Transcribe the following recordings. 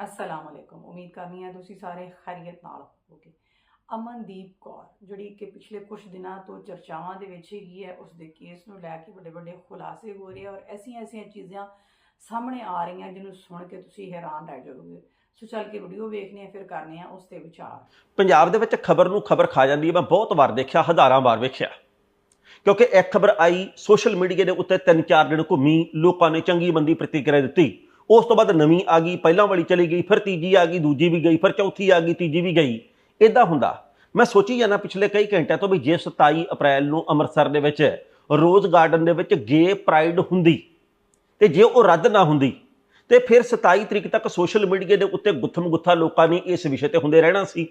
ਅਸਲਾਮ ਅਲੈਕੁਮ ਉਮੀਦ ਕਰਨੀ ਹੈ ਤੁਸੀਂ ਸਾਰੇ ਖੈਰੀਅਤ ਨਾਲ ਹੋਵੋਗੇ ਅਮਨਦੀਪ ਕੌਰ ਜਿਹੜੀ ਕਿ ਪਿਛਲੇ ਕੁਝ ਦਿਨਾਂ ਤੋਂ ਚਰਚਾਵਾਂ ਦੇ ਵਿੱਚ ਹੈਗੀ ਹੈ ਉਸ ਦੇ ਕੇਸ ਨੂੰ ਲੈ ਕੇ ਵੱਡੇ ਵੱਡੇ ਖੁਲਾਸੇ ਹੋ ਰਹੇ ਆ ਔਰ ਐਸੀਆਂ ਐਸੀਆਂ ਚੀਜ਼ਾਂ ਸਾਹਮਣੇ ਆ ਰਹੀਆਂ ਜਿਹਨੂੰ ਸੁਣ ਕੇ ਤੁਸੀਂ ਹੈਰਾਨ ਰਹਿ ਜਾਓਗੇ ਸੋ ਚੱਲ ਕੇ ਵੀਡੀਓ ਵੇਖਨੇ ਆ ਫਿਰ ਕਰਨੇ ਆ ਉਸ ਤੇ ਵਿਚਾਰ ਪੰਜਾਬ ਦੇ ਵਿੱਚ ਖਬਰ ਨੂੰ ਖਬਰ ਖਾ ਜਾਂਦੀ ਹੈ ਮੈਂ ਬਹੁਤ ਵਾਰ ਦੇਖਿਆ ਹਜ਼ਾਰਾਂ ਵਾਰ ਵੇਖਿਆ ਕਿਉਂਕਿ ਇੱਕ ਖਬਰ ਆਈ ਸੋਸ਼ਲ ਮੀਡੀਆ ਦੇ ਉੱਤੇ ਤਿੰਨ ਚਾਰ ਦਿਨ ਘੁੰਮੀ ਲੋਕਾਂ ਨੇ ਚੰਗੀ ਮੰਦੀ ਪ੍ਰਤੀਕਿਰਿਆ ਦਿੱਤੀ ਉਸ ਤੋਂ ਬਾਅਦ ਨਵੀਂ ਆ ਗਈ, ਪਹਿਲਾਂ ਵਾਲੀ ਚਲੀ ਗਈ, ਫਿਰ ਤੀਜੀ ਆ ਗਈ, ਦੂਜੀ ਵੀ ਗਈ, ਫਿਰ ਚੌਥੀ ਆ ਗਈ, ਤੀਜੀ ਵੀ ਗਈ। ਇਦਾਂ ਹੁੰਦਾ। ਮੈਂ ਸੋਚੀ ਜਾਣਾ ਪਿਛਲੇ ਕਈ ਘੰਟਿਆਂ ਤੋਂ ਵੀ ਜੇ 27 ਅਪ੍ਰੈਲ ਨੂੰ ਅੰਮ੍ਰਿਤਸਰ ਦੇ ਵਿੱਚ ਰੋਜ਼ ਗਾਰਡਨ ਦੇ ਵਿੱਚ ਗੇ ਪ੍ਰਾਈਡ ਹੁੰਦੀ, ਤੇ ਜੇ ਉਹ ਰੱਦ ਨਾ ਹੁੰਦੀ, ਤੇ ਫਿਰ 27 ਤਰੀਕ ਤੱਕ ਸੋਸ਼ਲ ਮੀਡੀਆ ਦੇ ਉੱਤੇ ਗੁੱਥਮ ਗੁੱਥਾ ਲੋਕਾਂ ਨੇ ਇਸ ਵਿਸ਼ੇ ਤੇ ਹੁੰਦੇ ਰਹਿਣਾ ਸੀ।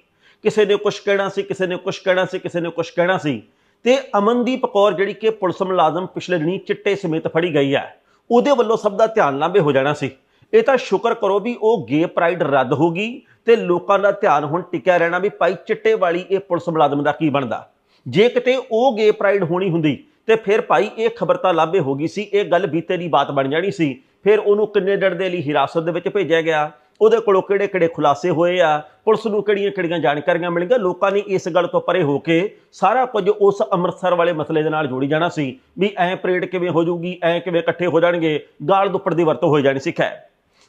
ਕਿਸੇ ਨੇ ਕੁਝ ਕਹਿਣਾ ਸੀ, ਕਿਸੇ ਨੇ ਕੁਝ ਕਹਿਣਾ ਸੀ, ਕਿਸੇ ਨੇ ਕੁਝ ਕਹਿਣਾ ਸੀ। ਤੇ ਅਮਨਦੀਪ ਕੌਰ ਜਿਹੜੀ ਕਿ ਪੁਲਿਸ ਮੁਲਾਜ਼ਮ ਪਿਛਲੇ ਦਿਨੀ ਚਿੱਟੇ ਸਮੇਤ ਫੜੀ ਗਈ ਹੈ, ਉਹਦੇ ਵੱਲੋਂ ਸਭ ਦਾ ਧਿਆਨ ਲਾਂਭੇ ਹੋ ਜਾਣਾ ਸੀ। ਇਹ ਤਾਂ ਸ਼ੁਕਰ ਕਰੋ ਵੀ ਉਹ ਗੇ ਪ੍ਰਾਈਡ ਰੱਦ ਹੋ ਗਈ ਤੇ ਲੋਕਾਂ ਦਾ ਧਿਆਨ ਹੁਣ ਟਿਕਿਆ ਰਹਿਣਾ ਵੀ ਭਾਈ ਚਿੱਟੇ ਵਾਲੀ ਇਹ ਪੁਲਿਸ ਮੁਲਾਜ਼ਮ ਦਾ ਕੀ ਬਣਦਾ। ਜੇ ਕਿਤੇ ਉਹ ਗੇ ਪ੍ਰਾਈਡ ਹੋਣੀ ਹੁੰਦੀ ਤੇ ਫਿਰ ਭਾਈ ਇਹ ਖਬਰ ਤਾਂ ਲਾਭੇ ਹੋ ਗਈ ਸੀ, ਇਹ ਗੱਲ ਬੀਤੇ ਦੀ ਬਾਤ ਬਣ ਜਾਣੀ ਸੀ। ਫਿਰ ਉਹਨੂੰ ਕਿੰਨੇ ਦਿਨ ਦੇ ਲਈ ਹਿਰਾਸਤ ਦੇ ਵਿੱਚ ਭੇਜਿਆ ਗਿਆ, ਉਹਦੇ ਕੋਲੋਂ ਕਿਹੜੇ ਕਿਹੜੇ ਖੁਲਾਸੇ ਹੋਏ ਆ, ਪੁਲਿਸ ਨੂੰ ਕਿਹੜੀਆਂ ਕਿਹੜੀਆਂ ਜਾਣਕਾਰੀਆਂ ਮਿਲੀਆਂ ਲੋਕਾਂ ਨੇ ਇਸ ਗੱਲ ਤੋਂ ਪਰੇ ਹੋ ਕੇ ਸਾਰਾ ਕੁਝ ਉਸ ਅੰਮ੍ਰਿਤਸਰ ਵਾਲੇ ਮਸਲੇ ਦੇ ਨਾਲ ਜੋੜੀ ਜਾਣਾ ਸੀ ਵੀ ਐ ਪਰੇਡ ਕਿਵੇਂ ਹੋ ਜਾਊਗੀ, ਐ ਕਿਵੇਂ ਇਕੱਠੇ ਹੋ ਜਾਣਗੇ, ਗਾਲ ਦੁੱਪੜ ਦੀ ਵਰਤੋਂ ਹੋ ਜਾਣੀ ਸੀ, ਖੈਰ।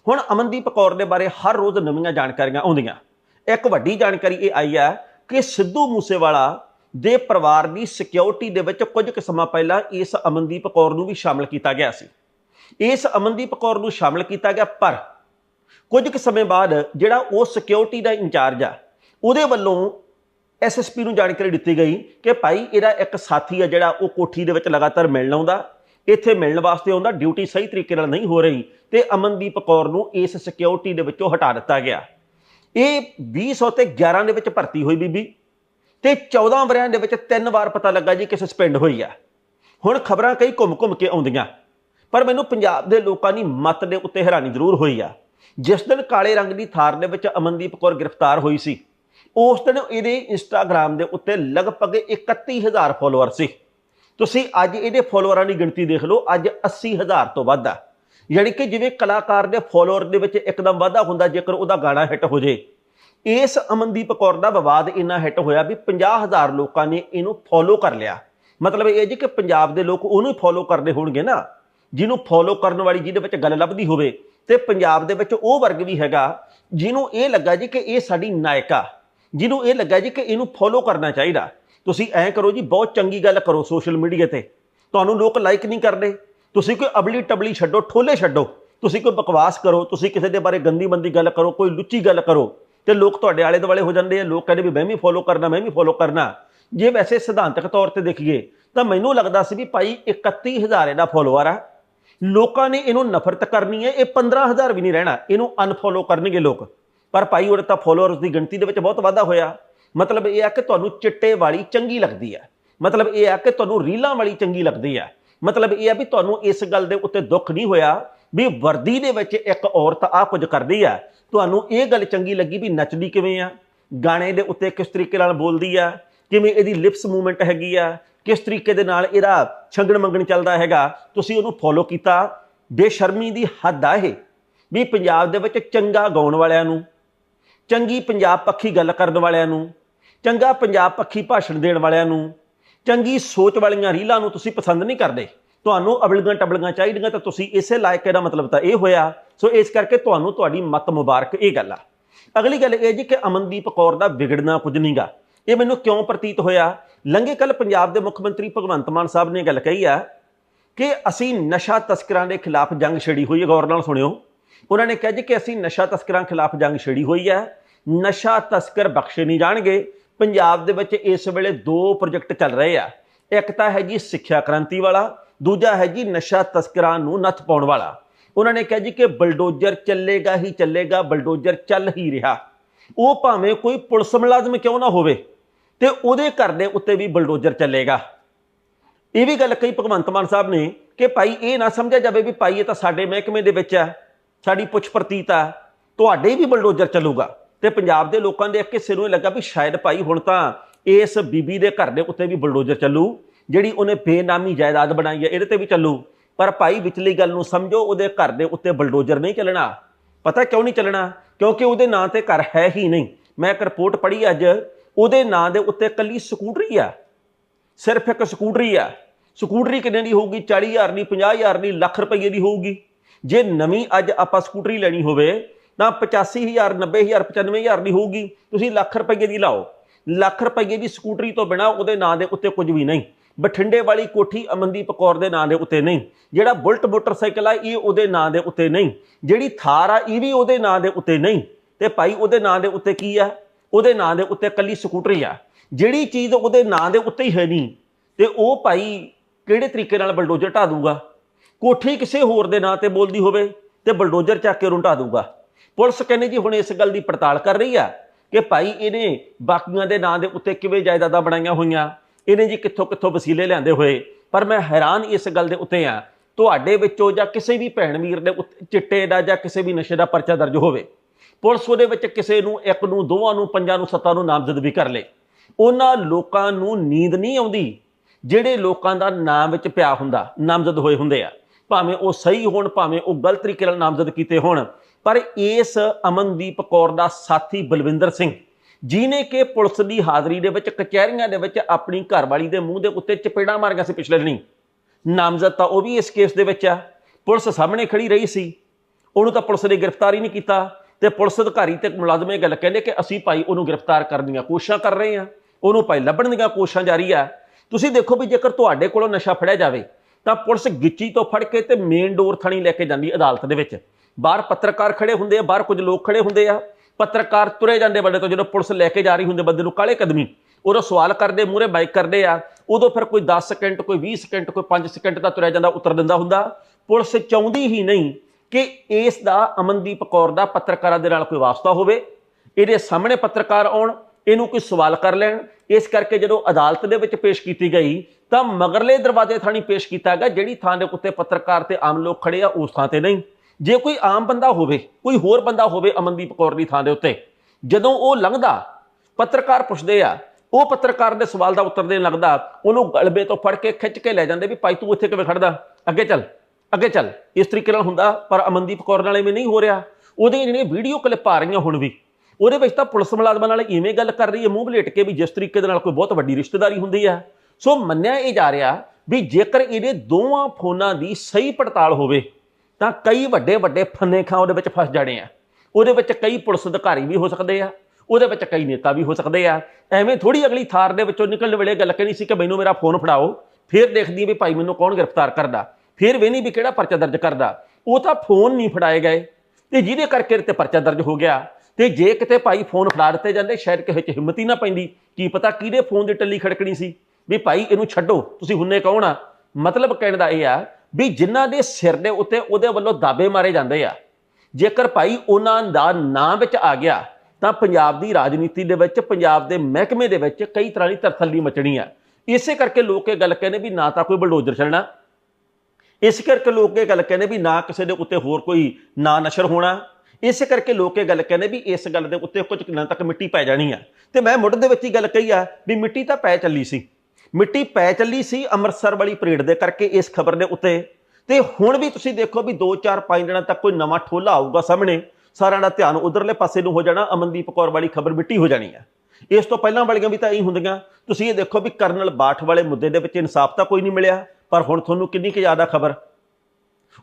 ਹੁਣ ਅਮਨਦੀਪ ਕੌਰ ਦੇ ਬਾਰੇ ਹਰ ਰੋਜ਼ ਨਵੀਆਂ ਜਾਣਕਾਰੀਆਂ ਆਉਂਦੀਆਂ। ਇੱਕ ਵੱਡੀ ਜਾਣਕਾਰੀ ਇਹ ਆਈ ਹੈ ਕਿ ਸਿੱਧੂ ਮੂਸੇਵਾਲਾ ਦੇ ਪਰਿਵਾਰ ਦੀ ਸਿਕਿਉਰਿਟੀ ਦੇ ਵਿੱਚ ਕੁਝ ਕੁ ਸਮਾਂ ਪਹਿਲਾਂ ਇਸ ਅਮਨਦੀਪ ਕੌਰ ਨੂੰ ਵੀ ਸ਼ਾਮਲ ਕੀਤਾ ਗਿਆ ਸੀ। ਇਸ ਅਮਨਦੀਪ ਕੌਰ ਨੂੰ ਸ਼ਾਮਲ ਕੀਤਾ ਗਿਆ, ਪਰ ਕੁਝ ਕੁ ਸਮੇਂ ਬਾਅਦ ਜਿਹੜਾ ਉਹ ਸਿਕਿਉਰਿਟੀ ਦਾ ਇੰਚਾਰਜ ਆ, ਉਹਦੇ ਵੱਲੋਂ ਐਸਐਸਪੀ ਨੂੰ ਜਾਣਕਾਰੀ ਦਿੱਤੀ ਗਈ ਕਿ ਭਾਈ ਇਹਦਾ ਇੱਕ ਸਾਥੀ ਆ ਜਿਹੜਾ ਉਹ ਕੋਠੀ ਦੇ ਵਿੱਚ ਲਗਾਤਾਰ ਮਿਲਣ ਆਉਂਦਾ। ਇੱਥੇ ਮਿਲਣ ਵਾਸਤੇ ਆਉਂਦਾ ਡਿਊਟੀ ਸਹੀ ਤਰੀਕੇ ਨਾਲ ਨਹੀਂ ਹੋ ਰਹੀ ਤੇ ਅਮਨਦੀਪ ਕੌਰ ਨੂੰ ਇਸ ਸਿਕਿਉਰਿਟੀ ਦੇ ਵਿੱਚੋਂ ਹਟਾ ਦਿੱਤਾ ਗਿਆ। ਇਹ 2011 ਦੇ ਵਿੱਚ ਭਰਤੀ ਹੋਈ ਬੀਬੀ ਤੇ 14 ਵਰਿਆਂ ਦੇ ਵਿੱਚ ਤਿੰਨ ਵਾਰ ਪਤਾ ਲੱਗਾ ਜੀ ਕਿ ਸਸਪੈਂਡ ਹੋਈ ਆ। ਹੁਣ ਖਬਰਾਂ ਕਈ ਘੁੰਮ-ਘੁੰਮ ਕੇ ਆਉਂਦੀਆਂ, ਪਰ ਮੈਨੂੰ ਪੰਜਾਬ ਦੇ ਲੋਕਾਂ ਦੀ ਮਤ ਦੇ ਉੱਤੇ ਹੈਰਾਨੀ ਜ਼ਰੂਰ ਹੋਈ ਆ। ਜਿਸ ਦਿਨ ਕਾਲੇ ਰੰਗ ਦੀ ਥਾਰ ਦੇ ਵਿੱਚ ਅਮਨਦੀਪ ਕੌਰ ਗ੍ਰਿਫਤਾਰ ਹੋਈ ਸੀ, ਉਸ ਦਿਨ ਇਹਦੇ ਇੰਸਟਾਗ੍ਰam ਦੇ ਉੱਤੇ ਲਗਭਗ 31000 ਫਾਲੋਅਰ ਸੀ। ਤੁਸੀਂ ਅੱਜ ਇਹਦੇ ਫੋਲੋਅਰਾਂ ਦੀ ਗਿਣਤੀ ਦੇਖ ਲਓ, ਅੱਜ 80000 ਤੋਂ ਵੱਧ ਆ। ਯਾਨੀ ਕਿ ਜਿਵੇਂ ਕਲਾਕਾਰ ਦੇ ਫੋਲੋਅਰ ਦੇ ਵਿੱਚ ਇੱਕਦਮ ਵਾਧਾ ਹੁੰਦਾ, ਜੇਕਰ ਉਹਦਾ ਗਾਣਾ ਹਿੱਟ ਹੋ ਜੇ। ਇਸ ਅਮਨਦੀਪ ਕੌਰ ਦਾ ਵਿਵਾਦ ਇੰਨਾ ਹਿੱਟ ਹੋਇਆ ਵੀ 50000 ਲੋਕਾਂ ਨੇ ਇਹਨੂੰ ਫੋਲੋ ਕਰ ਲਿਆ। ਮਤਲਬ ਇਹ ਜੀ ਕਿ ਪੰਜਾਬ ਦੇ ਲੋਕ ਉਹਨੂੰ ਫੋਲੋ ਕਰਦੇ ਹੋਣਗੇ ਨਾ, ਜਿਹਨੂੰ ਫੋਲੋ ਕਰਨ ਵਾਲੀ ਜਿਹਦੇ ਵਿੱਚ ਗੱਲ ਲੱਭਦੀ ਹੋਵੇ। ਤੇ ਪੰਜਾਬ ਦੇ ਵਿੱਚ ਉਹ ਵਰਗ ਵੀ ਹੈਗਾ, ਜਿਹਨੂੰ ਇਹ ਲੱਗਾ ਜੀ ਕਿ ਇਹ ਸਾਡੀ ਨਾਇਕਾ, ਜਿਹਨੂੰ ਇਹ ਲੱਗਾ ਜੀ ਕਿ ਇਹਨੂੰ ਫੋਲੋ ਕਰਨਾ ਚਾਹੀਦਾ। ਤੁਸੀਂ ਐਂ ਕਰੋ ਜੀ, ਬਹੁਤ ਚੰਗੀ ਗੱਲ ਕਰੋ ਸੋਸ਼ਲ ਮੀਡੀਆ ਤੇ। ਤੁਹਾਨੂੰ ਲੋਕ ਲਾਈਕ ਨਹੀਂ ਕਰਦੇ। ਤੁਸੀਂ ਕੋਈ ਅਬਲੀ ਟਬਲੀ ਛੱਡੋ, ਠੋਲੇ ਛੱਡੋ। ਤੁਸੀਂ ਕੋਈ ਬਕਵਾਸ ਕਰੋ, ਤੁਸੀਂ ਕਿਸੇ ਦੇ ਬਾਰੇ ਗੰਦੀ ਮੰਦੀ ਗੱਲ ਕਰੋ, ਕੋਈ ਲੁੱਚੀ ਗੱਲ ਕਰੋ, ਤੇ ਲੋਕ ਤੁਹਾਡੇ ਆਲੇ ਦੁਆਲੇ ਹੋ ਜਾਂਦੇ ਆ। ਲੋਕ ਕਹਿੰਦੇ ਵੀ ਮੈਂ ਵੀ ਫੋਲੋ ਕਰਨਾ, ਮੈਂ ਵੀ ਫੋਲੋ ਕਰਨਾ। ਜੇ ਵੈਸੇ ਸਿਧਾਂਤਕ ਤੌਰ ਤੇ ਦੇਖੀਏ, ਤਾਂ ਮੈਨੂੰ ਲੱਗਦਾ ਸੀ ਵੀ ਭਾਈ 31000 ਇਹਦਾ ਫੋਲੋਅਰ ਆ। ਲੋਕਾਂ ਨੇ ਇਹਨੂੰ ਨਫ਼ਰਤ ਕਰਨੀ ਹੈ, ਇਹ 15000 ਵੀ ਨਹੀਂ ਰਹਿਣਾ। ਇਹਨੂੰ ਅਨਫੋਲੋ ਕਰਨਗੇ ਲੋਕ। ਪਰ ਭਾਈ ਉਹਦੇ ਤਾਂ ਫੋਲੋਅਰਸ ਦੀ ਗਿਣਤੀ ਦੇ ਵਿੱਚ ਬਹੁਤ ਵਾਧਾ ਹੋਇਆ। ਮਤਲਬ ਇਹ ਆ ਕਿ ਤੁਹਾਨੂੰ ਚਿੱਟੇ ਵਾਲੀ ਚੰਗੀ ਲੱਗਦੀ ਹੈ ਮਤਲਬ ਇਹ ਆ ਕਿ ਤੁਹਾਨੂੰ ਰੀਲਾਂ ਵਾਲੀ ਚੰਗੀ ਲੱਗਦੀ ਹੈ ਮਤਲਬ ਇਹ ਆ ਵੀ ਤੁਹਾਨੂੰ ਇਸ ਗੱਲ ਦੇ ਉੱਤੇ ਦੁੱਖ ਨਹੀਂ ਹੋਇਆ ਵੀ ਵਰਦੀ ਦੇ ਵਿੱਚ ਇੱਕ ਔਰਤ ਆ ਕੁਝ ਕਰਦੀ ਆ। ਤੁਹਾਨੂੰ ਇਹ ਗੱਲ ਚੰਗੀ ਲੱਗੀ ਵੀ ਨੱਚਦੀ ਕਿਵੇਂ ਆ? ਗਾਣੇ ਦੇ ਉੱਤੇ ਕਿਸ ਤਰੀਕੇ ਨਾਲ ਬੋਲਦੀ ਆ? ਕਿਵੇਂ ਇਹਦੀ ਲਿਪਸ ਮੂਵਮੈਂਟ ਹੈਗੀ ਆ? ਕਿਸ ਤਰੀਕੇ ਦੇ ਨਾਲ ਇਹਦਾ ਛੰਗਣ ਮੰਗਣ ਚੱਲਦਾ ਹੈਗਾ? ਤੁਸੀਂ ਉਹਨੂੰ ਫੋਲੋ ਕੀਤਾ। ਬੇਸ਼ਰਮੀ ਦੀ ਹੱਦ ਆ ਇਹ ਵੀ ਪੰਜਾਬ ਦੇ ਵਿੱਚ ਚੰਗਾ ਗਾਉਣ ਵਾਲਿਆਂ ਨੂੰ, ਚੰਗੀ ਪੰਜਾਬ ਪੱਖੀ ਗੱਲ ਕਰਨ ਵਾਲਿਆਂ ਨੂੰ ਚੰਗਾ ਪੰਜਾਬ ਪੱਖੀ ਭਾਸ਼ਣ ਦੇਣ ਵਾਲਿਆਂ ਨੂੰ, ਚੰਗੀ ਸੋਚ ਵਾਲੀਆਂ ਰੀਲਾਂ ਨੂੰ ਤੁਸੀਂ ਪਸੰਦ ਨਹੀਂ ਕਰਦੇ। ਤੁਹਾਨੂੰ ਅਬਲਗਾਂ ਟਬਲਗਾਂ ਚਾਹੀਦੀਆਂ ਤਾਂ ਤੁਸੀਂ ਇਸੇ ਲਾਇਕ ਇਹਦਾ ਮਤਲਬ ਤਾਂ ਇਹ ਹੋਇਆ। ਸੋ ਇਸ ਕਰਕੇ ਤੁਹਾਨੂੰ ਤੁਹਾਡੀ ਮਤ ਮੁਬਾਰਕ ਇਹ ਗੱਲ ਆ। ਅਗਲੀ ਗੱਲ ਇਹ ਜੀ ਕਿ ਅਮਨਦੀਪ ਕੌਰ ਦਾ ਵਿਗੜਨਾ ਕੁਝ ਨਹੀਂਗਾ ਇਹ ਮੈਨੂੰ ਕਿਉਂ ਪ੍ਰਤੀਤ ਹੋਇਆ? ਲੰਘੇ ਕੱਲ ਪੰਜਾਬ ਦੇ ਮੁੱਖ ਮੰਤਰੀ ਭਗਵੰਤ ਮਾਨ ਸਾਹਿਬ ਨੇ ਗੱਲ ਕਹੀ ਆ ਕਿ ਅਸੀਂ ਨਸ਼ਾ ਤਸਕਰਾਂ ਦੇ ਖਿਲਾਫ ਜੰਗ ਛੇੜੀ ਹੋਈ ਹੈ। ਗੌਰ ਨਾਲ ਸੁਣਿਓ। ਉਹਨਾਂ ਨੇ ਕਿਹਾ ਜੀ ਕਿ ਅਸੀਂ ਨਸ਼ਾ ਤਸਕਰਾਂ ਖਿਲਾਫ ਜੰਗ ਛੇੜੀ ਹੋਈ ਹੈ। ਨਸ਼ਾ ਤਸਕਰ ਬਖਸ਼ੇ ਨਹੀਂ ਜਾਣਗੇ। ਪੰਜਾਬ ਦੇ ਵਿੱਚ ਇਸ ਵੇਲੇ ਦੋ ਪ੍ਰੋਜੈਕਟ ਚੱਲ ਰਹੇ ਆ। ਇੱਕ ਤਾਂ ਹੈ ਜੀ ਸਿੱਖਿਆ ਕ੍ਰਾਂਤੀ ਵਾਲਾ, ਦੂਜਾ ਹੈ ਜੀ ਨਸ਼ਾ ਤਸਕਰਾਂ ਨੂੰ ਨੱਥ ਪਾਉਣ ਵਾਲਾ। ਉਹਨਾਂ ਨੇ ਕਿਹਾ ਜੀ ਕਿ ਬਲਡੋਜ਼ਰ ਚੱਲੇਗਾ ਹੀ ਚੱਲੇਗਾ, ਬਲਡੋਜ਼ਰ ਚੱਲ ਹੀ ਰਿਹਾ। ਉਹ ਭਾਵੇਂ ਕੋਈ ਪੁਲਿਸ ਮੁਲਾਜ਼ਮ ਕਿਉਂ ਨਾ ਹੋਵੇ, ਤੇ ਉਹਦੇ ਘਰ ਦੇ ਉੱਤੇ ਵੀ ਬਲਡੋਜ਼ਰ ਚੱਲੇਗਾ। ਇਹ ਵੀ ਗੱਲ ਕਹੀ ਭਗਵੰਤ ਮਾਨ ਸਾਹਿਬ ਨੇ ਕਿ ਭਾਈ ਇਹ ਨਾ ਸਮਝਿਆ ਜਾਵੇ ਵੀ ਭਾਈ ਇਹ ਤਾਂ ਸਾਡੇ ਮਹਿਕਮੇ ਦੇ ਵਿੱਚ ਹੈ, ਸਾਡੀ ਪੁੱਛ ਪ੍ਰਤੀਤ ਆ ਤੁਹਾਡੇ ਵੀ ਬਲਡੋਜ਼ਰ ਚੱਲੂਗਾ। ਤੇ ਪੰਜਾਬ ਦੇ ਲੋਕਾਂ ਦੇ ਇੱਕ ਹਿੱਸੇ ਨੂੰ ਇਹ ਲੱਗਾ ਵੀ ਸ਼ਾਇਦ ਭਾਈ ਹੁਣ ਤਾਂ ਇਸ ਬੀਬੀ ਦੇ ਘਰ ਦੇ ਉੱਤੇ ਵੀ ਬਲਡੋਜ਼ਰ ਚੱਲੂ, ਜਿਹੜੀ ਉਹਨੇ ਬੇਨਾਮੀ ਜਾਇਦਾਦ ਬਣਾਈ ਹੈ, ਇਹਦੇ ਤੇ ਵੀ ਚੱਲੂ। ਪਰ ਭਾਈ ਵਿਚਲੀ ਗੱਲ ਨੂੰ ਸਮਝੋ, ਉਹਦੇ ਘਰ ਦੇ ਉੱਤੇ ਬਲਡੋਜ਼ਰ ਨਹੀਂ ਚੱਲਣਾ। ਪਤਾ ਕਿਉਂ ਨਹੀਂ ਚੱਲਣਾ? ਕਿਉਂਕਿ ਉਹਦੇ ਨਾਂ ਤੇ ਘਰ ਹੈ ਹੀ ਨਹੀਂ। ਮੈਂ ਇੱਕ ਰਿਪੋਰਟ ਪੜ੍ਹੀ ਅੱਜ, ਉਹਦੇ ਨਾਂ ਦੇ ਉੱਤੇ ਕੱਲੀ ਸਕੂਟਰੀ ਆ। ਸਿਰਫ ਇੱਕ ਸਕੂਟਰੀ ਆ। ਸਕੂਟਰੀ ਕਿੰਨੇ ਦੀ ਹੋਊਗੀ? 40000 ਦੀ 50000 ਦੀ, ਲੱਖ ਰੁਪਏ ਦੀ ਹੋਊਗੀ। ਜੇ ਨਵੀਂ ਅੱਜ ਆਪਾਂ ਸਕੂਟਰੀ ਲੈਣੀ ਹੋਵੇ ਤਾਂ 85000 90000 95000 ਦੀ ਹੋਊਗੀ। ਤੁਸੀਂ ਲੱਖ ਰੁਪਏ ਦੀ ਲਾਓ। ਲੱਖ ਰੁਪਏ ਦੀ ਸਕੂਟਰੀ ਤੋਂ ਬਿਨਾ ਉਹਦੇ ਨਾਂ ਦੇ ਉੱਤੇ ਕੁਝ ਵੀ ਨਹੀਂ। ਬਠਿੰਡੇ ਵਾਲੀ ਕੋਠੀ ਅਮਨਦੀਪ ਕੌਰ ਦੇ ਨਾਂ ਦੇ ਉੱਤੇ ਨਹੀਂ। ਜਿਹੜਾ ਬੁਲਟ ਮੋਟਰਸਾਈਕਲ ਆ, ਇਹ ਉਹਦੇ ਨਾਂ ਦੇ ਉੱਤੇ ਨਹੀਂ। ਜਿਹੜੀ ਥਾਰ ਆ, ਇਹ ਵੀ ਉਹਦੇ ਨਾਂ ਦੇ ਉੱਤੇ ਨਹੀਂ। ਤੇ ਭਾਈ, ਉਹਦੇ ਨਾਂ ਦੇ ਉੱਤੇ ਕੀ ਆ? ਉਹਦੇ ਨਾਂ ਦੇ ਉੱਤੇ ਕੱਲੀ ਸਕੂਟਰੀ ਆ। ਜਿਹੜੀ ਚੀਜ਼ ਉਹਦੇ ਨਾਂ ਦੇ ਉੱਤੇ ਹੀ ਹੈ ਨਹੀਂ, ਤੇ ਉਹ ਭਾਈ ਕਿਹੜੇ ਤਰੀਕੇ ਨਾਲ ਬਲਡੋਜ਼ਰ ਢਾ ਦੂਗਾ ਕੋਠੀ ਕਿਸੇ ਹੋਰ ਦੇ ਨਾਂ ਤੇ ਬੋਲਦੀ ਹੋਵੇ ਤੇ ਬਲਡੋਜ਼ਰ ਚੱਕ ਕੇ ਉਹਨੂੰ ਢਾ ਦੂਗਾ ਪੁਲਿਸ ਕਹਿੰਦੇ ਜੀ ਹੁਣ ਇਸ ਗੱਲ ਦੀ ਪੜਤਾਲ ਕਰ ਰਹੀ ਆ ਕਿ ਭਾਈ ਇਹਨੇ ਬਾਕੀਆਂ ਦੇ ਨਾਂ ਦੇ ਉੱਤੇ ਕਿਵੇਂ ਜਾਇਦਾਦਾਂ ਬਣਾਈਆਂ ਹੋਈਆਂ? ਇਹਨੇ ਜੀ ਕਿੱਥੋਂ ਕਿੱਥੋਂ ਵਸੀਲੇ ਲਿਆਂਦੇ ਹੋਏ? ਪਰ ਮੈਂ ਹੈਰਾਨ ਇਸ ਗੱਲ ਦੇ ਉੱਤੇ ਆ। ਤੁਹਾਡੇ ਵਿੱਚੋਂ ਜਾਂ ਕਿਸੇ ਵੀ ਭੈਣ ਵੀਰ ਦੇ ਉੱਤੇ ਚਿੱਟੇ ਦਾ ਜਾਂ ਕਿਸੇ ਵੀ ਨਸ਼ੇ ਦਾ ਪਰਚਾ ਦਰਜ ਹੋਵੇ। ਪੁਲਿਸ ਉਹਦੇ ਵਿੱਚ ਕਿਸੇ ਨੂੰ, ਇੱਕ ਨੂੰ, ਦੋਵਾਂ ਨੂੰ, ਪੰਜਾਂ ਨੂੰ, ਸੱਤਾਂ ਨੂੰ ਨਾਮਜ਼ਦ ਵੀ ਕਰ ਲੇ। ਉਹਨਾਂ ਲੋਕਾਂ ਨੂੰ ਨੀਂਦ ਨਹੀਂ ਆਉਂਦੀ ਜਿਹੜੇ ਲੋਕਾਂ ਦਾ ਨਾਮ ਵਿੱਚ ਪਿਆ ਹੁੰਦਾ, ਨਾਮਜ਼ਦ ਹੋਏ ਹੁੰਦੇ ਆ। ਭਾਵੇਂ ਉਹ ਸਹੀ ਹੋਣ, ਭਾਵੇਂ ਉਹ ਗਲਤ ਤਰੀਕੇ ਨਾਲ ਨਾਮਜ਼ਦ ਕੀਤੇ ਹੋਣ, ਪਰ ਇਸ ਅਮਨਦੀਪ ਕੌਰ ਦਾ ਸਾਥੀ ਬਲਵਿੰਦਰ ਸਿੰਘ ਜਿਨੇ ਕਿ ਪੁਲਿਸ ਦੀ ਹਾਜ਼ਰੀ ਦੇ ਵਿੱਚ, ਕਚਹਿਰੀਆਂ ਦੇ ਵਿੱਚ ਆਪਣੀ ਘਰਵਾਲੀ ਦੇ ਮੂੰਹ ਦੇ ਉੱਤੇ ਚਪੇੜਾਂ ਮਾਰੀਆਂ ਸੀ ਪਿਛਲੇ ਦਿਨੀ। ਨਾਮਜ਼ਦ ਤਾਂ ਉਹ ਵੀ ਇਸ ਕੇਸ ਦੇ ਵਿੱਚ ਆ। ਪੁਲਿਸ ਸਾਹਮਣੇ ਖੜੀ ਰਹੀ ਸੀ। ਉਹਨੂੰ ਤਾਂ ਪੁਲਿਸ ਨੇ ਗ੍ਰਿਫਤਾਰ ਹੀ ਨਹੀਂ ਕੀਤਾ ਤੇ ਪੁਲਿਸ ਅਧਿਕਾਰੀ ਤੇ ਮੁਲਾਜ਼ਮ ਇਹ ਗੱਲ ਕਹਿੰਦੇ ਕਿ ਅਸੀਂ ਭਾਈ ਉਹਨੂੰ ਗ੍ਰਿਫਤਾਰ ਕਰਨ ਦੀਆਂ ਕੋਸ਼ਿਸ਼ਾਂ ਕਰ ਰਹੇ ਹਾਂ। ਉਹਨੂੰ ਭਾਈ ਲੱਭਣ ਦੀਆਂ ਕੋਸ਼ਿਸ਼ਾਂ ਜਾਰੀ ਆ। ਤੁਸੀਂ ਦੇਖੋ ਵੀ ਜੇਕਰ ਤੁਹਾਡੇ ਕੋਲੋਂ ਨਸ਼ਾ ਫੜਿਆ ਜਾਵੇ ਤਾਂ ਪੁਲਿਸ ਗਿੱਚੀ ਤੋਂ ਫੜ ਕੇ ਤੇ ਮੇਨ ਡੋਰ ਥਣੀ ਲੈ ਕੇ ਜਾਂਦੀ ਅਦਾਲਤ ਦੇ ਵਿੱਚ। ਬਾਹਰ ਪੱਤਰਕਾਰ ਖੜੇ ਹੁੰਦੇ ਆ, ਬਾਹਰ ਕੁਝ ਲੋਕ ਖੜੇ ਹੁੰਦੇ ਆ। ਪੱਤਰਕਾਰ ਤੁਰੇ ਜਾਂਦੇ ਬੰਦੇ ਤੋਂ, ਜਦੋਂ ਪੁਲਿਸ ਲੈ ਕੇ ਜਾ ਰਹੀ ਹੁੰਦੇ ਬੰਦੇ ਨੂੰ ਕਾਲੇ ਕਦਮੀ। ਉਦੋਂ ਸਵਾਲ ਕਰਦੇ ਮੂਰੇ ਬਾਈਕ ਕਰਦੇ ਆ। ਉਦੋਂ ਫਿਰ ਕੋਈ 10 ਸਕਿੰਟ ਕੋਈ 20 ਸਕਿੰਟ ਕੋਈ 5 ਸਕਿੰਟ ਦਾ ਤੁਰਿਆ ਜਾਂਦਾ, ਉਤਰ ਦਿੰਦਾ ਹੁੰਦਾ। ਪੁਲਿਸ ਚਾਹੁੰਦੀ ਹੀ ਨਹੀਂ ਕਿ ਇਸ ਦਾ ਅਮਨਦੀਪ ਕੌਰ ਦਾ ਪੱਤਰਕਾਰਾਂ ਦੇ ਨਾਲ ਕੋਈ ਵਾਸਤਾ ਹੋਵੇ। ਇਹਦੇ ਸਾਹਮਣੇ ਪੱਤਰਕਾਰ ਆਉਣ ਇਹਨੂੰ ਕੋਈ ਸਵਾਲ ਕਰ ਲੈਣ। ਇਸ ਕਰਕੇ ਜਦੋਂ ਅਦਾਲਤ ਦੇ ਵਿੱਚ ਪੇਸ਼ ਕੀਤੀ ਗਈ, ਤਾਂ ਮਗਰਲੇ ਦਰਵਾਜ਼ੇ ਥਾਣੀ ਪੇਸ਼ ਕੀਤਾ ਗਿਆ, ਜਿਹੜੀ ਥਾਂ ਦੇ ਉੱਤੇ ਪੱਤਰਕਾਰ ਤੇ ਆਮ ਲੋਕ ਖੜੇ ਆ, ਉਸ ਥਾਂ ਤੇ ਨਹੀਂ। ਜੇ ਕੋਈ ਆਮ ਬੰਦਾ ਹੋਵੇ, ਕੋਈ ਹੋਰ ਬੰਦਾ ਹੋਵੇ ਅਮਨਦੀਪ ਕੌਰ ਦੀ ਥਾਂ ਦੇ ਉੱਤੇ, ਜਦੋਂ ਉਹ ਲੰਘਦਾ, ਪੱਤਰਕਾਰ ਪੁੱਛਦੇ ਆ, ਉਹ ਪੱਤਰਕਾਰ ਦੇ ਸਵਾਲ ਦਾ ਉੱਤਰ ਦੇਣ ਲੱਗਦਾ, ਉਹਨੂੰ ਗਲਬੇ ਤੋਂ ਫੜ ਕੇ ਖਿੱਚ ਕੇ ਲੈ ਜਾਂਦੇ ਵੀ ਭਾਈ ਤੂੰ ਇੱਥੇ ਕਿਵੇਂ ਖੜਦਾ ਅੱਗੇ ਚੱਲ ਅੱਗੇ ਚੱਲ। ਇਸ ਤਰੀਕੇ ਨਾਲ ਹੁੰਦਾ, ਪਰ ਅਮਨਦੀਪ ਕੌਰ ਨਾਲ ਐਵੇਂ ਨਹੀਂ ਹੋ ਰਿਹਾ। ਉਹਦੀਆਂ ਜਿਹੜੀਆਂ ਵੀਡੀਓ ਕਲਿੱਪ ਆ ਰਹੀਆਂ ਹੁਣ ਵੀ ਉਹਦੇ ਵਿੱਚ ਤਾਂ ਪੁਲਿਸ ਮੁਲਾਜ਼ਮਾਂ ਨਾਲ ਇਵੇਂ ਗੱਲ ਕਰ ਰਹੀ ਹੈ, ਮੂੰਹ ਬਲੇਟ ਕੇ ਵੀ ਜਿਸ ਤਰੀਕੇ ਦੇ ਨਾਲ ਕੋਈ ਬਹੁਤ ਵੱਡੀ ਰਿਸ਼ਤੇਦਾਰੀ ਹੁੰਦੀ ਆ ਸੋ ਮੰਨਿਆ ਇਹ ਜਾ ਰਿਹਾ ਵੀ ਜੇਕਰ ਇਹਦੇ ਦੋਵਾਂ ਫੋਨਾਂ ਦੀ ਸਹੀ ਪੜਤਾਲ ਹੋਵੇ, ਤਾਂ ਕਈ ਵੱਡੇ ਵੱਡੇ ਫੰਨੇ ਖਾਂ ਉਹਦੇ ਵਿੱਚ ਫਸ ਜਾਣੇ ਆ। ਉਹਦੇ ਵਿੱਚ ਕਈ ਪੁਲਿਸ ਅਧਿਕਾਰੀ ਵੀ ਹੋ ਸਕਦੇ ਆ, ਉਹਦੇ ਵਿੱਚ ਕਈ ਨੇਤਾ ਵੀ ਹੋ ਸਕਦੇ ਆ। ਐਵੇਂ ਥੋੜੀ ਅਗਲੀ ਥਾਰ ਦੇ ਵਿੱਚੋਂ ਨਿਕਲਣ ਵੇਲੇ ਗੱਲ ਕਹਿਣੀ ਸੀ ਕਿ ਮੈਨੂੰ ਮੇਰਾ ਫੋਨ ਫੜਾਓ, ਫਿਰ ਦੇਖਦੀ ਵੀ ਭਾਈ ਮੈਨੂੰ ਕੌਣ ਗ੍ਰਿਫਤਾਰ ਕਰਦਾ, ਫਿਰ ਵੀ ਵੀ ਕਿਹੜਾ ਪਰਚਾ ਦਰਜ ਕਰਦਾ। ਉਹ ਤਾਂ ਫੋਨ ਨਹੀਂ ਫੜਾਏ ਗਏ, ਤੇ ਜਿਹਦੇ ਕਰਕੇ ਤੇ ਪਰਚਾ ਦਰਜ ਹੋ ਗਿਆ। ਤੇ ਜੇ ਕਿਤੇ ਭਾਈ ਫੋਨ ਫੜਾ ਦਿੱਤੇ ਜਾਂਦੇ, ਸ਼ਾਇਦ ਕਿਸੇ 'ਚ ਹਿੰਮਤ ਹੀ ਨਾ ਪੈਂਦੀ। ਕੀ ਪਤਾ ਕਿਹਦੇ ਫੋਨ ਦੀ ਟੱਲੀ ਖੜਕਣੀ ਸੀ? ਵੀ ਭਾਈ ਇਹਨੂੰ ਛੱਡੋ, ਤੁਸੀਂ ਹੁੰਨੇ ਕੌਣ ਆ? ਮਤਲਬ ਕਹਿਣ ਦਾ ਇਹ ਆ ਵੀ ਜਿਨ੍ਹਾਂ ਦੇ ਸਿਰ ਦੇ ਉੱਤੇ ਉਹਦੇ ਵੱਲੋਂ ਦਾਬੇ ਮਾਰੇ ਜਾਂਦੇ ਆ। ਜੇਕਰ ਭਾਈ ਉਹਨਾਂ ਦਾ ਨਾਂ ਵਿੱਚ ਆ ਗਿਆ, ਤਾਂ ਪੰਜਾਬ ਦੀ ਰਾਜਨੀਤੀ ਦੇ ਵਿੱਚ, ਪੰਜਾਬ ਦੇ ਮਹਿਕਮੇ ਦੇ ਵਿੱਚ ਕਈ ਤਰ੍ਹਾਂ ਦੀ ਤਰਥੱਲੀ ਮਚਣੀ ਆ। ਇਸੇ ਕਰਕੇ ਲੋਕ ਇਹ ਗੱਲ ਕਹਿੰਦੇ ਵੀ ਨਾ ਤਾਂ ਕੋਈ ਬਲਡੋਜ਼ਰ ਚੱਲਣਾ। ਇਸ ਕਰਕੇ ਲੋਕ ਇਹ ਗੱਲ ਕਹਿੰਦੇ ਵੀ ਨਾ ਕਿਸੇ ਦੇ ਉੱਤੇ ਹੋਰ ਕੋਈ ਨਾ ਨਸ਼ਰ ਹੋਣਾ। ਇਸੇ ਕਰਕੇ ਲੋਕ ਇਹ ਗੱਲ ਕਹਿੰਦੇ ਵੀ ਇਸ ਗੱਲ ਦੇ ਉੱਤੇ ਕੁਝ ਦਿਨਾਂ ਤੱਕ ਮਿੱਟੀ ਪੈ ਜਾਣੀ ਆ। ਤੇ ਮੈਂ ਮੁੱਢ ਦੇ ਵਿੱਚ ਹੀ ਗੱਲ ਕਹੀ ਆ ਵੀ ਮਿੱਟੀ ਤਾਂ ਪੈ ਚੱਲੀ ਸੀ। ਮਿੱਟੀ ਪੈ ਚੱਲੀ ਸੀ ਅੰਮ੍ਰਿਤਸਰ ਵਾਲੀ ਪਰੇਡ ਦੇ ਕਰਕੇ ਇਸ ਖਬਰ ਦੇ ਉੱਤੇ। ਤੇ ਹੁਣ ਵੀ ਤੁਸੀਂ ਦੇਖੋ ਵੀ 2 4 5 ਦਿਨਾਂ ਤੱਕ ਕੋਈ ਨਵਾਂ ਠੋਲਾ ਆਊਗਾ ਸਾਹਮਣੇ। ਸਾਰਿਆਂ ਦਾ ਧਿਆਨ ਉਧਰਲੇ ਪਾਸੇ ਨੂੰ ਹੋ ਜਾਣਾ, ਅਮਨਦੀਪ ਕੌਰ ਵਾਲੀ ਖਬਰ ਮਿੱਟੀ ਹੋ ਜਾਣੀ ਆ। ਇਸ ਤੋਂ ਪਹਿਲਾਂ ਵਾਲੀਆਂ ਵੀ ਤਾਂ ਇਹੀ ਹੁੰਦੀਆਂ। ਤੁਸੀਂ ਇਹ ਦੇਖੋ ਵੀ ਕਰਨਲ ਬਾਠ ਵਾਲੇ ਮੁੱਦੇ ਦੇ ਵਿੱਚ ਇਨਸਾਫ ਤਾਂ ਕੋਈ ਨਹੀਂ ਮਿਲਿਆ, ਪਰ ਹੁਣ ਤੁਹਾਨੂੰ ਕਿੰਨੀ ਕੁ ਜ਼ਿਆਦਾ ਖਬਰ।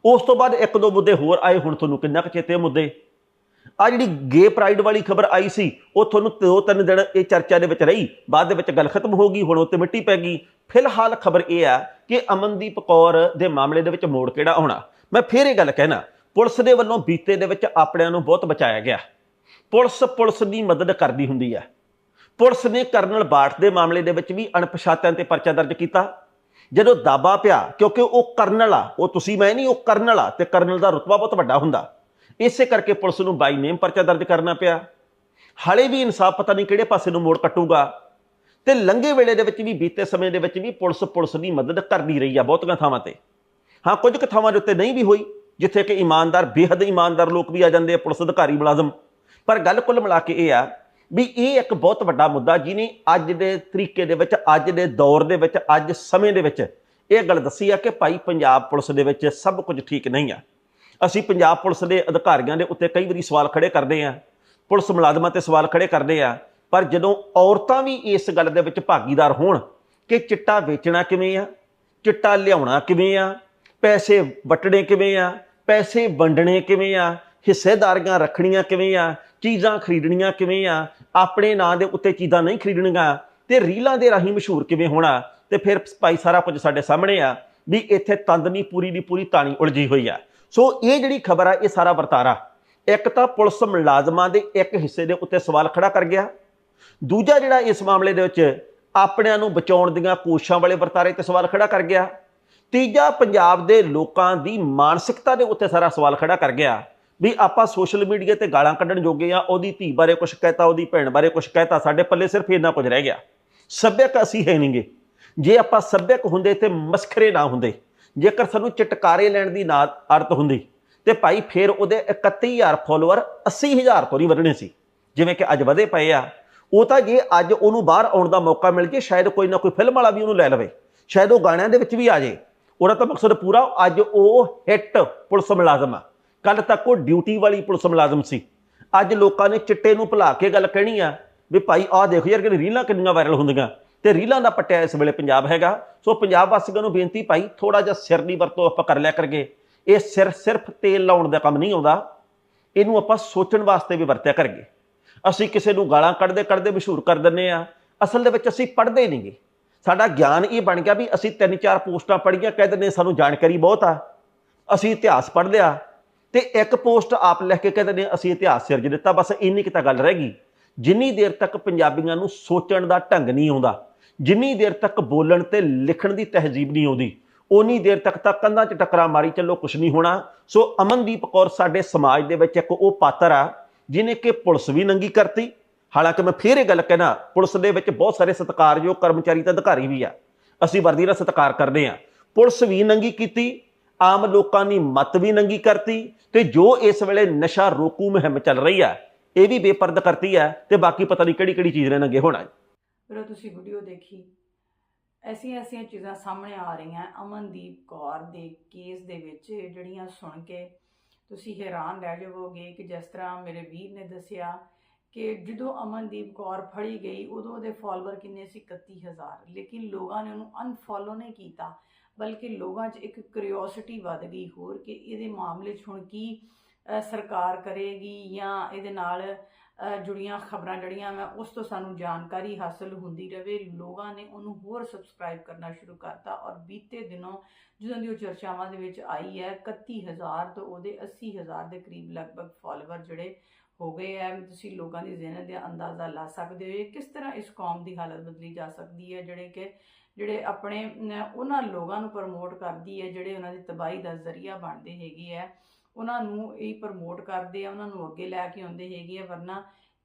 ਉਸ ਤੋਂ ਬਾਅਦ ਇੱਕ ਦੋ ਮੁੱਦੇ ਹੋਰ ਆਏ, ਹੁਣ ਤੁਹਾਨੂੰ ਕਿੰਨਾ ਕੁ ਚੇਤੇ ਮੁੱਦੇ। ਆ ਜਿਹੜੀ ਗੇ ਪ੍ਰਾਈਡ ਵਾਲੀ ਖਬਰ ਆਈ ਸੀ, ਉਹ ਤੁਹਾਨੂੰ ਦੋ ਤਿੰਨ ਦਿਨ ਇਹ ਚਰਚਾ ਦੇ ਵਿੱਚ ਰਹੀ, ਬਾਅਦ ਦੇ ਵਿੱਚ ਗੱਲ ਖਤਮ ਹੋ ਗਈ, ਹੁਣ ਉੱਤੇ ਮਿੱਟੀ ਪੈ ਗਈ। ਫਿਲਹਾਲ ਖਬਰ ਇਹ ਆ ਕਿ ਅਮਨਦੀਪ ਕੌਰ ਦੇ ਮਾਮਲੇ ਦੇ ਵਿੱਚ ਮੋੜ ਕਿਹੜਾ ਆਉਣਾ? ਮੈਂ ਫੇਰ ਇਹ ਗੱਲ ਕਹਿਣਾ, ਪੁਲਿਸ ਦੇ ਵੱਲੋਂ ਬੀਤੇ ਦੇ ਵਿੱਚ ਆਪਣਿਆਂ ਨੂੰ ਬਹੁਤ ਬਚਾਇਆ ਗਿਆ। ਪੁਲਿਸ ਪੁਲਿਸ ਦੀ ਮਦਦ ਕਰਦੀ ਹੁੰਦੀ ਹੈ ਪੁਲਿਸ ਨੇ ਕਰਨਲ ਬਾਠ ਦੇ ਮਾਮਲੇ ਦੇ ਵਿੱਚ ਵੀ ਅਣਪਛਾਤਿਆਂ ਤੇ ਪਰਚਾ ਦਰਜ ਕੀਤਾ। ਜਦੋਂ ਦਾਬਾ ਪਿਆ, ਕਿਉਂਕਿ ਉਹ ਕਰਨਲ ਆ, ਉਹ ਤੁਸੀਂ ਮੈਂ ਨਹੀਂ, ਉਹ ਕਰਨਲ ਆ, ਤੇ ਕਰਨਲ ਦਾ ਰੁਤਬਾ ਬਹੁਤ ਵੱਡਾ ਹੁੰਦਾ। ਇਸੇ ਕਰਕੇ ਪੁਲਿਸ ਨੂੰ ਬਾਈ ਨੇਮ ਪਰਚਾ ਦਰਜ ਕਰਨਾ ਪਿਆ। ਹਾਲੇ ਵੀ ਇਨਸਾਫ ਪਤਾ ਨਹੀਂ ਕਿਹੜੇ ਪਾਸੇ ਨੂੰ ਮੋੜ ਕੱਟੂਗਾ। ਤੇ ਲੰਘੇ ਵੇਲੇ ਦੇ ਵਿੱਚ ਵੀ, ਬੀਤੇ ਸਮੇਂ ਦੇ ਵਿੱਚ ਵੀ ਪੁਲਿਸ ਪੁਲਿਸ ਦੀ ਮਦਦ ਕਰਦੀ ਰਹੀ ਆ ਬਹੁਤੀਆਂ ਥਾਵਾਂ ਤੇ। ਹਾਂ, ਕੁਝ ਕੁ ਥਾਵਾਂ ਦੇ ਉੱਤੇ ਨਹੀਂ ਵੀ ਹੋਈ, ਜਿੱਥੇ ਕਿ ਇਮਾਨਦਾਰ, ਬੇਹੱਦ ਇਮਾਨਦਾਰ ਲੋਕ ਵੀ ਆ ਜਾਂਦੇ ਆ, ਪੁਲਿਸ ਅਧਿਕਾਰੀ ਮੁਲਾਜ਼ਮ। ਪਰ ਗੱਲ ਕੁੱਲ ਮਿਲਾ ਕੇ ਇਹ ਆ ਵੀ ਇਹ ਇੱਕ ਬਹੁਤ ਵੱਡਾ ਮੁੱਦਾ ਜਿਹਨੇ ਅੱਜ ਦੇ ਤਰੀਕੇ ਦੇ ਵਿੱਚ, ਅੱਜ ਦੇ ਦੌਰ ਦੇ ਵਿੱਚ, ਅੱਜ ਸਮੇਂ ਦੇ ਵਿੱਚ ਇਹ ਗੱਲ ਦੱਸੀ ਆ ਕਿ ਭਾਈ ਪੰਜਾਬ ਪੁਲਿਸ ਦੇ ਵਿੱਚ ਸਭ ਕੁਝ ਠੀਕ ਨਹੀਂ ਆ। ਅਸੀਂ ਪੰਜਾਬ ਪੁਲਿਸ ਦੇ ਅਧਿਕਾਰੀਆਂ ਦੇ ਉੱਤੇ ਕਈ ਵਾਰੀ ਸਵਾਲ ਖੜੇ ਕਰਦੇ ਆ ਪੁਲਿਸ ਮੁਲਾਜ਼ਮਾਂ ਤੇ ਸਵਾਲ ਖੜੇ ਕਰਦੇ ਆ ਪਰ ਜਦੋਂ ਔਰਤਾਂ ਵੀ ਇਸ ਗੱਲ ਦੇ ਵਿੱਚ ਭਾਗੀਦਾਰ ਹੋਣ ਕਿ ਚਿੱਟਾ ਵੇਚਣਾ ਕਿਵੇਂ ਆ, ਚਿੱਟਾ ਲਿਆਉਣਾ ਕਿਵੇਂ ਆ, ਪੈਸੇ ਵਟਣੇ ਕਿਵੇਂ ਆ, ਪੈਸੇ ਵੰਡਣੇ ਕਿਵੇਂ ਆ, ਹਿੱਸੇਦਾਰੀਆਂ ਰੱਖਣੀਆਂ ਕਿਵੇਂ ਆ, ਚੀਜ਼ਾਂ ਖਰੀਦਣੀਆਂ ਕਿਵੇਂ ਆ, ਆਪਣੇ ਨਾਂ ਦੇ ਉੱਤੇ ਚੀਜ਼ਾਂ ਨਹੀਂ ਖਰੀਦਣੀਆਂ ਤੇ ਰੀਲਾਂ ਦੇ ਰਾਹੀਂ ਮਸ਼ਹੂਰ ਕਿਵੇਂ ਹੋਣਾ ਤੇ ਫਿਰ ਭਾਈ ਸਾਰਾ ਕੁਝ ਸਾਡੇ ਸਾਹਮਣੇ ਆ ਵੀ ਇੱਥੇ ਤੰਦਨੀ ਪੂਰੀ ਦੀ ਪੂਰੀ ਤਾਣੀ ਉਲਝੀ ਹੋਈ ਆ। ਸੋ ਇਹ ਜਿਹੜੀ ਖਬਰ ਆ, ਇਹ ਸਾਰਾ ਵਰਤਾਰਾ। ਇੱਕ ਤਾਂ ਪੁਲਿਸ ਮੁਲਾਜ਼ਮਾਂ ਦੇ ਇੱਕ ਹਿੱਸੇ ਦੇ ਉੱਤੇ ਸਵਾਲ ਖੜਾ ਕਰ ਗਿਆ। ਦੂਜਾ ਜਿਹੜਾ ਇਸ ਮਾਮਲੇ ਦੇ ਵਿੱਚ ਆਪਣਿਆਂ ਨੂੰ ਬਚਾਉਣ ਦੀਆਂ ਕੋਸ਼ਿਸ਼ਾਂ ਵਾਲੇ ਵਰਤਾਰੇ ਤੇ ਸਵਾਲ ਖੜਾ ਕਰ ਗਿਆ। ਤੀਜਾ, ਪੰਜਾਬ ਦੇ ਲੋਕਾਂ ਦੀ ਮਾਨਸਿਕਤਾ ਦੇ ਉੱਤੇ ਸਾਰਾ ਸਵਾਲ ਖੜਾ ਕਰ ਗਿਆ ਵੀ ਆਪਾਂ ਸੋਸ਼ਲ ਮੀਡੀਆ ਤੇ ਗਾਲਾਂ ਕੱਢਣ ਜੋਗੇ ਆ, ਉਹਦੀ ਧੀ ਬਾਰੇ ਕੁਝ ਕਹਿਤਾ, ਉਹਦੀ ਭੈਣ ਬਾਰੇ ਕੁਝ ਕਹਿਤਾ, ਸਾਡੇ ਪੱਲੇ ਸਿਰਫ ਇੰਨਾ ਕੁਝ ਰਹਿ ਗਿਆ। ਸੱਭਿਅਕ ਅਸੀਂ ਹੈ ਨਹੀਂਗੇ ਜੇ ਆਪਾਂ ਸੱਭਿਅਕ ਹੁੰਦੇ ਤੇ ਮਸਖਰੇ ਨਾ ਹੁੰਦੇ ਜੇਕਰ ਸਾਨੂੰ ਚਟਕਾਰੇ ਲੈਣ ਦੀ ਨਾ ਅਰਥ ਹੁੰਦੀ, ਤੇ ਭਾਈ ਫਿਰ ਉਹਦੇ 31000 ਫਾਲੋਅਰ 80000 ਤੋਂ ਨਹੀਂ ਵਧਣੇ ਸੀ। ਜਿਵੇਂ ਕਿ ਅੱਜ ਵਧੇ ਪਏ ਆ। ਉਹ ਤਾਂ ਜੇ ਅੱਜ ਉਹਨੂੰ ਬਾਹਰ ਆਉਣ ਦਾ ਮੌਕਾ ਮਿਲ ਜੇ, ਸ਼ਾਇਦ ਕੋਈ ਨਾ ਕੋਈ ਫਿਲਮ ਵਾਲਾ ਵੀ ਉਹਨੂੰ ਲੈ ਲਵੇ। ਸ਼ਾਇਦ ਉਹ ਗਾਣਿਆਂ ਦੇ ਵਿੱਚ ਵੀ ਆ ਜੇ। ਉਹਦਾ ਤਾਂ ਮਕਸਦ ਪੂਰਾ ਅੱਜ ਉਹ ਹਿੱਟ ਪੁਲਿਸ ਮੁਲਾਜ਼ਮ ਆ। ਕੱਲ ਤੱਕ ਉਹ ਡਿਊਟੀ ਵਾਲੀ ਪੁਲਿਸ ਮੁਲਾਜ਼ਮ ਸੀ। ਅੱਜ ਲੋਕਾਂ ਨੇ ਚਿੱਟੇ ਨੂੰ ਭੁਲਾ ਕੇ ਗੱਲ ਕਹਿਣੀ ਆ ਵੀ ਭਾਈ ਆਹ ਦੇਖੋ ਯਾਰ ਕਿ ਰੀਲਾਂ ਕਿੰਨੀਆਂ ਵਾਇਰਲ ਹੁੰਦੀਆਂ। ਤੇ ਰੀਲਾਂ ਦਾ ਪੱਟਿਆ ਇਸ ਵੇਲੇ ਪੰਜਾਬ ਹੈਗਾ। ਸੋ ਪੰਜਾਬ ਵਾਸੀਆਂ ਨੂੰ ਬੇਨਤੀ ਭਾਈ ਥੋੜਾ ਜਿਹਾ ਸਿਰ ਦੀ ਵਰਤੋਂ ਆਪਾਂ ਕਰ ਲਿਆ ਕਰਗੇ ਇਹ ਸਿਰ ਸਿਰਫ ਤੇਲ ਲਾਉਣ ਦਾ ਕੰਮ ਨਹੀਂ ਆਉਂਦਾ। ਇਹਨੂੰ ਆਪਾਂ ਸੋਚਣ ਵਾਸਤੇ ਵੀ ਵਰਤਿਆ ਕਰਗੇ ਅਸੀਂ ਕਿਸੇ ਨੂੰ ਗਾਲਾਂ ਕੱਢਦੇ ਕੱਢਦੇ ਮਸ਼ਹੂਰ ਕਰ ਦਿੰਨੇ ਆ ਅਸਲ ਦੇ ਵਿੱਚ ਅਸੀਂ ਪੜ੍ਹਦੇ ਨਹੀਂਗੇ ਸਾਡਾ ਗਿਆਨ ਇਹ ਬਣ ਗਿਆ ਵੀ ਅਸੀਂ ਤਿੰਨ ਚਾਰ ਪੋਸਟਾਂ ਪੜ੍ਹੀਆਂ, ਕਹਿ ਦਿੰਦੇ ਸਾਨੂੰ ਜਾਣਕਾਰੀ ਬਹੁਤ ਆ। ਅਸੀਂ ਇਤਿਹਾਸ ਪੜ੍ਹ ਲਿਆ ਤੇ ਇੱਕ ਪੋਸਟ ਆਪ ਲਿਖ ਕੇ ਕਹਿੰਦੇ ਨੇ ਅਸੀਂ ਇਤਿਹਾਸ ਸਿਰਜ ਦਿੱਤਾ। ਬਸ ਇੰਨੀ ਕਿ ਤਾਂ ਗੱਲ ਰਹਿ ਗਈ। ਜਿੰਨੀ ਦੇਰ ਤੱਕ ਪੰਜਾਬੀਆਂ ਨੂੰ ਸੋਚਣ ਦਾ ਢੰਗ ਨਹੀਂ ਆਉਂਦਾ ਜਿੰਨੀ ਦੇਰ ਤੱਕ ਬੋਲਣ ਤੇ ਲਿਖਣ ਦੀ ਤਹਿਜ਼ੀਬ ਨਹੀਂ ਆਉਂਦੀ ਉਨੀ ਦੇਰ ਤੱਕ ਤਾਂ ਕੰਧਾਂ 'ਚ ਟੱਕਰਾਂ ਮਾਰੀ ਚੱਲੋ ਕੁਝ ਨਹੀਂ ਹੋਣਾ। ਸੋ ਅਮਨਦੀਪ ਕੌਰ ਸਾਡੇ ਸਮਾਜ ਦੇ ਵਿੱਚ ਇੱਕ ਉਹ ਪਾਤਰ ਆ ਜਿਨੇ ਕਿ ਪੁਲਿਸ ਵੀ ਨੰਗੀ ਕਰਤੀ। ਹਾਲਾਂਕਿ ਮੈਂ ਫੇਰ ਇਹ ਗੱਲ ਕਹਿਣਾ, ਪੁਲਿਸ ਦੇ ਵਿੱਚ ਬਹੁਤ ਸਾਰੇ ਸਤਿਕਾਰਯੋਗ ਕਰਮਚਾਰੀ ਤੇ ਅਧਿਕਾਰੀ ਵੀ ਆ। ਅਸੀਂ ਵਰਦੀ ਦਾ ਸਤਿਕਾਰ ਕਰਦੇ ਆ ਪੁਲਿਸ ਵੀ ਨੰਗੀ ਕੀਤੀ, ਆਮ ਲੋਕਾਂ ਦੀ ਮਤ ਵੀ ਨੰਗੀ ਕਰਤੀ ਤੇ ਜੋ ਇਸ ਵੇਲੇ ਨਸ਼ਾ ਰੋਕੂ ਮੁਹਿੰਮ ਚੱਲ ਰਹੀ ਆ, ਇਹ ਵੀ ਬੇਪਰਦ ਕਰਤੀ ਆ ਤੇ ਬਾਕੀ ਪਤਾ ਨਹੀਂ ਕਿਹੜੀ ਕਿਹੜੀ ਚੀਜ਼ ਨੇ ਨੰਗੇ ਹੋਣਾ। ਫਿਰ ਉਹ ਤੁਸੀਂ ਵੀਡੀਓ ਦੇਖੀ। ਐਸੀਆਂ ਐਸੀਆਂ ਚੀਜ਼ਾਂ ਸਾਹਮਣੇ ਆ ਰਹੀਆਂ। ਅਮਨਦੀਪ ਕੌਰ ਦੇ ਕੇਸ ਦੇ ਵਿੱਚ ਜਿਹੜੀਆਂ ਸੁਣ ਕੇ ਤੁਸੀਂ ਹੈਰਾਨ ਰਹਿ ਜਾਵੋਗੇ ਕਿ ਜਿਸ ਤਰ੍ਹਾਂ ਮੇਰੇ ਵੀਰ ਨੇ ਦੱਸਿਆ ਕਿ ਜਦੋਂ ਅਮਨਦੀਪ ਕੌਰ ਫੜੀ ਗਈ, ਉਦੋਂ ਉਹਦੇ ਫਾਲੋਅਰ ਕਿੰਨੇ ਸੀ? 31000 ਲੇਕਿਨ ਲੋਕਾਂ ਨੇ ਉਹਨੂੰ ਅਨਫੋਲੋ ਨਹੀਂ ਕੀਤਾ, ਬਲਕਿ ਲੋਕਾਂ 'ਚ ਇੱਕ ਕਿਉਰਿਓਸਿਟੀ ਵੱਧ ਗਈ ਹੋਰ ਕਿ ਇਹਦੇ ਮਾਮਲੇ 'ਚ ਹੁਣ ਕੀ ਸਰਕਾਰ ਕਰੇਗੀ ਜਾਂ ਇਹਦੇ ਨਾਲ ਜੁੜੀਆਂ ਖਬਰਾਂ ਜਿਹੜੀਆਂ ਮੈਂ ਉਸ ਤੋਂ ਸਾਨੂੰ ਜਾਣਕਾਰੀ ਹਾਸਲ ਹੁੰਦੀ ਰਹੇ ਲੋਕਾਂ ਨੇ ਉਹਨੂੰ ਹੋਰ ਸਬਸਕ੍ਰਾਈਬ ਕਰਨਾ ਸ਼ੁਰੂ ਕਰਤਾ ਔਰ ਬੀਤੇ ਦਿਨੋਂ ਜਦੋਂ ਦੀ ਉਹ ਚਰਚਾਵਾਂ ਦੇ ਵਿੱਚ ਆਈ ਹੈ 31000 ਤੋਂ ਉਹਦੇ 80000 ਦੇ ਕਰੀਬ ਲਗਭਗ ਫਾਲੋਅਰ ਜਿਹੜੇ ਹੋ ਗਏ ਹੈ। ਤੁਸੀਂ ਲੋਕਾਂ ਦੀ ਜ਼ਿਹਨਤ ਦਾ ਅੰਦਾਜ਼ਾ ਲਾ ਸਕਦੇ ਹੋ ਕਿਸ ਤਰ੍ਹਾਂ ਇਸ ਕੌਮ ਦੀ ਹਾਲਤ ਬਦਲੀ ਜਾ ਸਕਦੀ ਹੈ, ਜਿਹੜੇ ਕਿ ਜਿਹੜੇ ਆਪਣੇ ਉਹਨਾਂ ਲੋਕਾਂ ਨੂੰ ਪ੍ਰਮੋਟ ਕਰਦੀ ਹੈ, ਜਿਹੜੇ ਉਹਨਾਂ ਦੀ ਤਬਾਹੀ ਦਾ ਜ਼ਰੀਆ ਬਣਦੇ ਹੈਗੇ ਹੈ। ਉਹਨਾਂ ਨੂੰ ਇਹ ਪ੍ਰਮੋਟ ਕਰਦੇ ਆ, ਉਹਨਾਂ ਨੂੰ ਅੱਗੇ ਲੈ ਕੇ ਆਉਂਦੇ ਹੈਗੇ ਆ, ਵਰਨਾ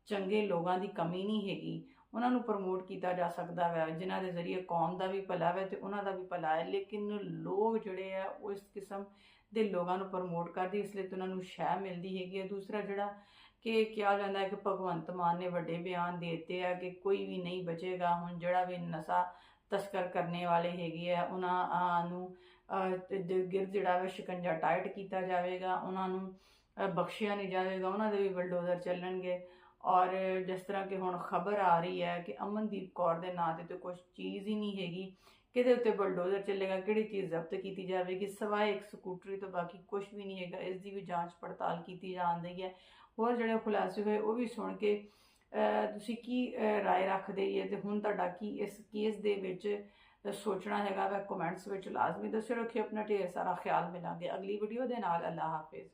ਚੰਗੇ ਲੋਕਾਂ ਦੀ ਕਮੀ ਨਹੀਂ ਹੈਗੀ। ਉਹਨਾਂ ਨੂੰ ਪ੍ਰਮੋਟ ਕੀਤਾ ਜਾ ਸਕਦਾ ਹੈ ਜਿਨ੍ਹਾਂ ਦੇ ਜ਼ਰੀਏ ਕੌਮ ਦਾ ਵੀ ਭਲਾ ਹੈ ਤੇ ਉਹਨਾਂ ਦਾ ਵੀ ਭਲਾ ਹੈ। ਲੇਕਿਨ ਲੋਕ ਜਿਹੜੇ ਆ, ਉਹ ਇਸ ਕਿਸਮ ਦੇ ਲੋਕਾਂ ਨੂੰ ਪ੍ਰਮੋਟ ਕਰਦੇ, ਇਸ ਲਈ ਤੇ ਉਹਨਾਂ ਨੂੰ ਸ਼ਹਿ ਮਿਲਦੀ ਹੈਗੀ ਹੈ ਦੂਸਰਾ ਜਿਹੜਾ ਕਿ ਕਿਹਾ ਜਾਂਦਾ ਹੈ ਕਿ ਭਗਵੰਤ ਮਾਨ ਨੇ ਵੱਡੇ ਬਿਆਨ ਦੇ ਦਿੱਤੇ ਆ ਕਿ ਕੋਈ ਵੀ ਨਹੀਂ ਬਚੇਗਾ। ਹੁਣ ਜਿਹੜਾ ਵੀ ਨਸ਼ਾ ਤਸਕਰ ਕਰਨੇ ਵਾਲੇ ਹੈਗੇ ਆ, ਉਹਨਾਂ ਨੂੰ ਤੇ ਗਿਰ ਜਿਹੜਾ ਵਾ ਸ਼ਿਕੰਜਾ ਟਾਈਟ ਕੀਤਾ ਜਾਵੇਗਾ ਉਹਨਾਂ ਨੂੰ ਬਖਸ਼ਿਆ ਨਹੀਂ ਜਾਵੇਗਾ ਉਹਨਾਂ ਦੇ ਵੀ ਬਲਡੋਜ਼ਰ ਚੱਲਣਗੇ। ਔਰ ਜਿਸ ਤਰ੍ਹਾਂ ਕਿ ਹੁਣ ਖਬਰ ਆ ਰਹੀ ਹੈ ਕਿ ਅਮਨਦੀਪ ਕੌਰ ਦੇ ਨਾਂ ਤੇ ਤਾਂ ਕੁਝ ਚੀਜ਼ ਹੀ ਨਹੀਂ ਹੈਗੀ। ਕਿਹਦੇ ਉੱਤੇ ਬਲਡੋਜ਼ਰ ਚੱਲੇਗਾ ਕਿਹੜੀ ਚੀਜ਼ ਜ਼ਬਤ ਕੀਤੀ ਜਾਵੇਗੀ ਸਵਾਏ ਇੱਕ ਸਕੂਟਰੀ ਤੋਂ ਬਾਕੀ ਕੁਝ ਵੀ ਨਹੀਂ ਹੈਗਾ ਇਸ ਦੀ ਵੀ ਜਾਂਚ ਪੜਤਾਲ ਕੀਤੀ ਜਾਂਦੀ ਹੈ। ਹੋਰ ਜਿਹੜੇ ਖੁਲਾਸੇ ਹੋਏ ਉਹ ਵੀ ਸੁਣ ਕੇ ਤੁਸੀਂ ਕੀ ਅਹ, ਰਾਏ ਰੱਖਦੇ ਜੇ ਤੇ ਹੁਣ ਤੁਹਾਡਾ ਕੀ ਇਸ ਕੇਸ ਦੇ ਵਿੱਚ ਅਹ, ਸੋਚਣਾ ਹੈਗਾ ਵਾ ਕਮੈਂਟਸ ਵਿੱਚ ਲਾਜ਼ਮੀ ਦੱਸਿਓ ਰੱਖਿਓ ਆਪਣਾ ਢੇਰ ਸਾਰਾ ਖਿਆਲ ਮਿਲਾਂਗੇ। ਅਗਲੀ ਵੀਡੀਓ ਦੇ ਨਾਲ ਅੱਲਾ ਹਾਫਿਜ਼।